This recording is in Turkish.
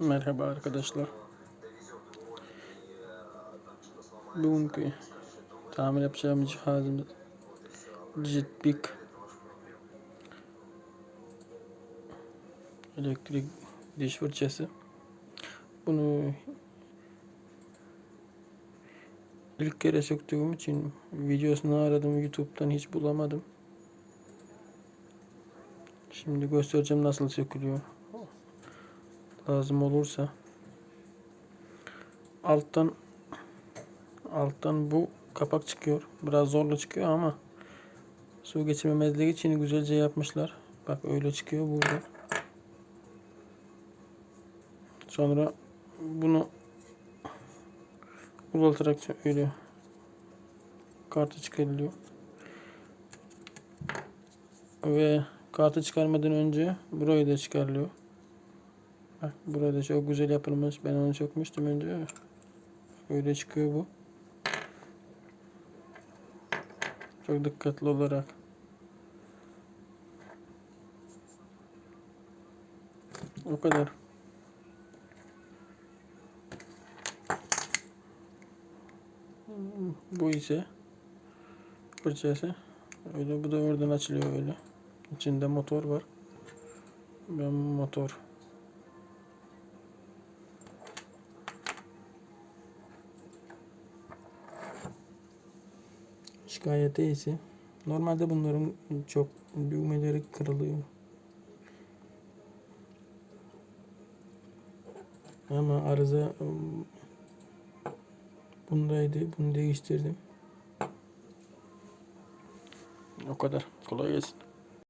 Merhaba arkadaşlar. Bugünkü tamir yapacağımız cihazımız Jitbik elektrik diş fırçası. Bunu ilk kere söktüğüm için videosunu aradım YouTube'dan hiç bulamadım. Şimdi göstereceğim nasıl sökülüyor. Lazım olursa alttan alttan bu kapak çıkıyor. Biraz zorla çıkıyor ama su geçirmemezliği için güzelce yapmışlar. Bak öyle çıkıyor burada. Sonra bunu uzatarak öyle kartı çıkarılıyor. Ve kartı çıkarmadan önce burayı da çıkarılıyor. Bak burada çok güzel yapılmış. Ben onu sökmüştüm önce. Öyle çıkıyor bu. Çok dikkatli olarak. O kadar. Bu ise fırçası. Öyle bu da oradan açılıyor öyle. İçinde motor var. Ben motor. Şikayeti ise normalde bunların çok düğmeleri kırılıyor. Ama arıza bundaydı. Bunu değiştirdim. O kadar. Kolay gelsin.